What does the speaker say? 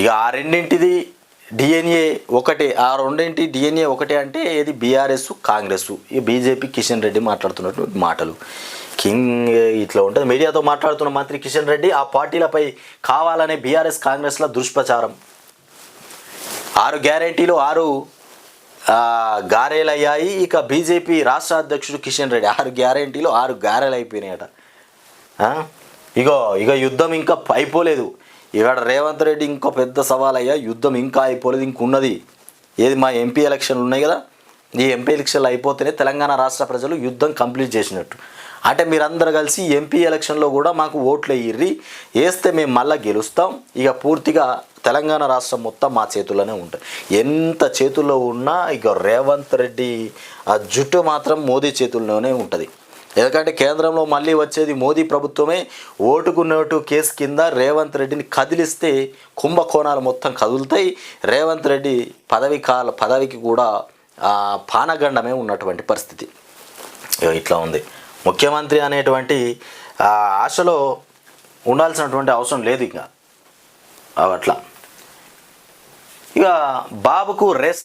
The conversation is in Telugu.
ఇక ఆ రెండింటిది డిఎన్ఏ ఒకటే ఆ రెండింటి డిఎన్ఏ ఒకటే అంటే ఏది? బీఆర్ఎస్ కాంగ్రెస్. ఈ బీజేపీ కిషన్ రెడ్డి మాట్లాడుతున్నటువంటి మాటలు. కింగ్ ఇట్లా ఉంటుంది. మీడియాతో మాట్లాడుతున్న మంత్రి కిషన్ రెడ్డి ఆ పార్టీలపై కావాలనే బీఆర్ఎస్ కాంగ్రెస్ల దుష్ప్రచారం. ఆరు గ్యారెంటీలు ఆరు గారెలయ్యాయి. ఇక బీజేపీ రాష్ట్ర అధ్యక్షుడు కిషన్ రెడ్డి ఆరు గ్యారెంటీలు ఆరు గారెలు అయిపోయినాయట ఇగో ఇక యుద్ధం ఇంకా అయిపోలేదు. ఇక్కడ రేవంత్ రెడ్డి ఇంకో పెద్ద సవాల్ అయ్యా యుద్ధం ఇంకా అయిపోలేదు ఇంకున్నది. ఏది మా ఎంపీ ఎలక్షన్లు ఉన్నాయి కదా ఈ ఎంపీ ఎలక్షన్లు అయిపోతేనే తెలంగాణ రాష్ట్ర ప్రజలు యుద్ధం కంప్లీట్ చేసినట్టు. అంటే మీరందరూ కలిసి ఎంపీ ఎలక్షన్లో కూడా మాకు ఓట్లు వేయిర్రి వేస్తే మేము మళ్ళీ గెలుస్తాం ఇక పూర్తిగా తెలంగాణ రాష్ట్రం మొత్తం మా చేతుల్లోనే ఉంటుంది. ఎంత చేతుల్లో ఉన్నా ఇక రేవంత్ రెడ్డి ఆ జుట్టు మాత్రం మోదీ చేతుల్లోనే ఉంటుంది. ఎందుకంటే కేంద్రంలో మళ్ళీ వచ్చేది మోదీ ప్రభుత్వమే. ఓటుకు నోటు కేసు కింద రేవంత్ రెడ్డిని కదిలిస్తే కుంభకోణాలు మొత్తం కదులుతాయి. రేవంత్ రెడ్డి పదవి కాల పదవికి కూడా పానగండమే ఉన్నటువంటి పరిస్థితి. ఇట్లా ఉంది. ముఖ్యమంత్రి అనేటువంటి ఆశలో ఉండాల్సినటువంటి అవసరం లేదు ఇంకా. అట్లా. ఇక బాబుకు రెస్ట్